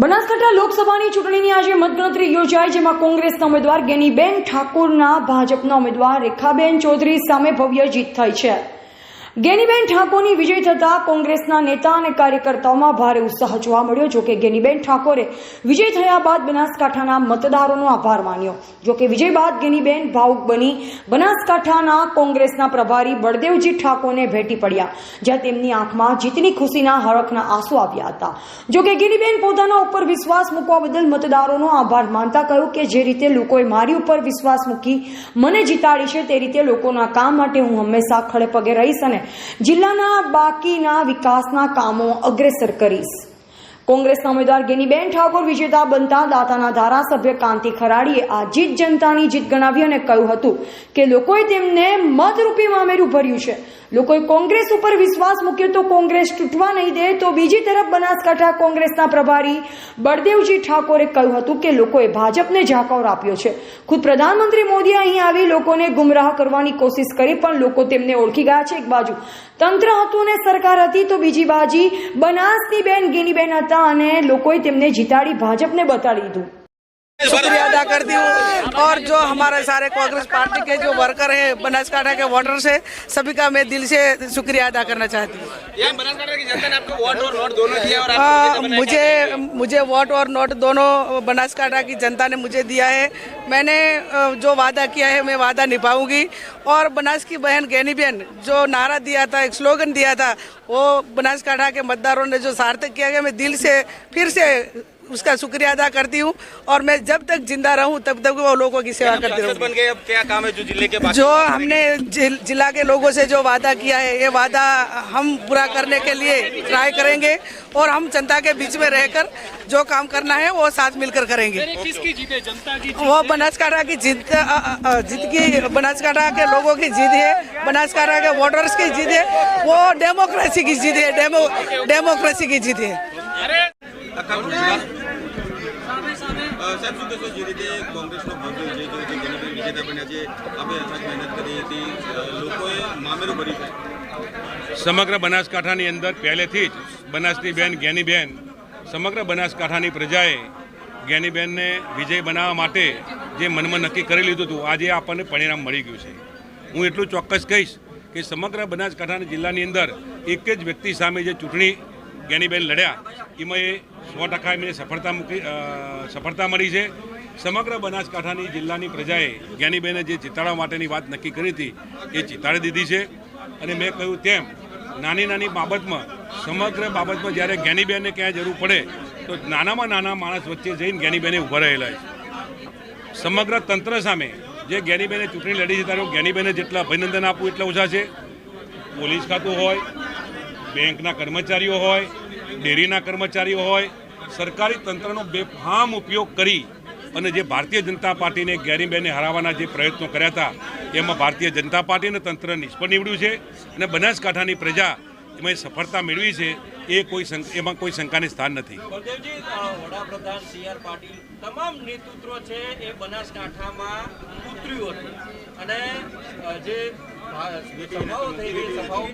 બનાસકાંઠા લોકસભાની ચૂંટણીની આજે મતગણતરી યોજાઈ, જેમાં કોંગ્રેસના ઉમેદવાર ગેનીબેન ઠાકોરના, ભાજપના ઉમેદવાર રેખાબેન ચૌધરી સામે ભવ્ય જીત થઈ છે. ગેનીબેન ઠાકોરની વિજય થતા કોંગ્રેસના નેતા અને કાર્યકર્તાઓમાં ભારે ઉત્સાહ જોવા મળ્યો જોકે ગેનીબેન ઠાકોરે વિજય થયા બાદ બનાસકાંઠાના મતદારોનો આભાર માન્યો. જોકે વિજય બાદ ગેનીબેન ભાવુક બની બનાસકાંઠાના કોંગ્રેસના પ્રભારી બળદેવજી ઠાકોરને ભેટી પડ્યા, જ્યાં તેમની આંખમાં જીતની ખુશીના હરખના આંસુ આવ્યા હતા. જોકે ગેનીબેન પોતાના ઉપર વિશ્વાસ મૂકવા બદલ મતદારોનો આભાર માનતા કહ્યું કે જે રીતે લોકોએ મારી ઉપર વિશ્વાસ મૂકી મને જીતાડી છે, તે રીતે લોકોના કામ માટે હું હંમેશા ખડે પગે રહીશ અને જિલ્લાના બાકીના વિકાસના કામો અગ્રેસર કરીશ. કોંગ્રેસના ઉમેદવાર ગેનીબેન ઠાકોર, વિજેતા બનતા દાતાના ધારાસભ્ય કાંતિ ખરાડીએ આ જીત જનતાની જીત ગણાવી અને કહ્યું હતું કે લોકોએ તેમને મતરૂપી મામેરું ભર્યું છે. લોકોએ કોંગ્રેસ ઉપર વિશ્વાસ મૂક્યો તો કોંગ્રેસ તૂટવા નહીં દે તો બીજી તરફ બનાસકાંઠા કોંગ્રેસના પ્રભારી બળદેવજી ઠાકોરે કહ્યું હતું કે લોકોએ ભાજપને જાકર આપ્યો છે. ખુદ પ્રધાનમંત્રી મોદીએ અહીં આવી લોકોને ગુમરાહ કરવાની કોશિશ કરી પણ લોકો તેમને ઓળખી ગયા છે. એક બાજુ તંત્ર હતું ને સરકાર હતી તો બીજી બાજી બનાસની બેન ગેનીબેન હતા અને લોકોએ તેમને જીતાડી ભાજપને બતાડી દીધું. शुक्रिया अदा करती हूँ। और जो हमारे सारे कांग्रेस पार्टी के जो वर्कर हैं बनासकांठा के वोटर्स हैं सभी का मैं दिल से शुक्रिया अदा करना चाहती हूँ। यहाँ बनासकांठा की जनता ने आपको वोट और नोट दोनों दिया और आ, आपको विजेता बनाया। मुझे मुझे वोट और नोट दोनों बनासकांठा की जनता ने मुझे दिया है। मैंने जो वादा किया है मैं वादा निभाऊँगी। और बनास की बहन गैनी बहन जो नारा दिया था एक स्लोगन दिया था वो बनासकांठा के मतदारों ने जो सार्थक किया गया मैं दिल से फिर से उसका शुक्रिया अदा करती हूँ और मैं जब तक ज़िंदा रहूँ तब तक वो लोगों की सेवा करती रहूँ बन गए? अब क्या काम है जो ज़िले के जो हमने जिला के लोगों से जो वादा किया है ये वादा हम पूरा करने के लिए ट्राई करेंगे और हम जनता के बीच में रहकर जो काम करना है वो साथ मिलकर करेंगे। किसकी जनता की वो बनासकाठा की जीत जीत की बनासकाठा के लोगों की जीत है बनासकाठा के वोटर्स की जीत है वो डेमोक्रेसी की जीत है डेमो डेमोक्रेसी की जीत है। સમગ્ર બનાસકાંઠાની અંદર પહેલેથી જ બનાસની બેન જ્ઞાનીબેન સમગ્ર બનાસકાંઠાની પ્રજાએ જ્ઞાનીબેનને વિજય બનાવવા માટે જે મનમાં નક્કી કરી લીધું હતું, આજે આપણને પરિણામ મળી ગયું છે. હું એટલું ચોક્કસ કહીશ કે સમગ્ર બનાસકાંઠાના જિલ્લાની અંદર એક જ વ્યક્તિ સામે જે ચૂંટણી જ્ઞાનીબેન લડ્યા એમાં એ સો ટકા એમને સફળતા મૂકી સફળતા મળી છે. સમગ્ર બનાસકાંઠાની જિલ્લાની પ્રજાએ જ્ઞાનીબેને જે જીતાડવા માટેની વાત નક્કી કરી હતી, એ જીતાડી દીધી છે. અને મેં કહ્યું તેમ, નાની નાની બાબતમાં, સમગ્ર બાબતમાં જ્યારે જ્ઞાનીબેનને ક્યાંય જરૂર પડે, તો નાનામાં નાના માણસ વચ્ચે જઈને જ્ઞાનીબેને ઊભા રહેલા છે. સમગ્ર તંત્ર સામે જે જ્ઞાનીબેને ચૂંટણી લડી છે, ત્યારે જ્ઞાનીબેને જેટલા અભિનંદન આપવું એટલા ઓછા છે. પોલીસ ખાતું હોય, બેંકના કર્મચારીઓ હોય ડેરીના કર્મચારીઓ હોય, સરકારી તંત્રનો બેફામ ઉપયોગ કરી અને જે ભારતીય જનતા પાર્ટીને ગેરીબેને હરાવવાના જે પ્રયત્નો કર્યા હતા, એમાં ભારતીય જનતા પાર્ટી અને તંત્ર નિષ્ફળ નીવડ્યું છે અને બનાસકાંઠાની પ્રજા એમાં સફળતા મેળવી છે, એ કોઈ એમાં કોઈ શંકાને સ્થાન નથી. વડાપ્રધાન સી આર પાટીલ તમામ નેતૃત્વ છે એ બનાસકાંઠામાં ઉતર્યું હતું. અને જે સભાઓ થઈ ગઈ સભાઓમાં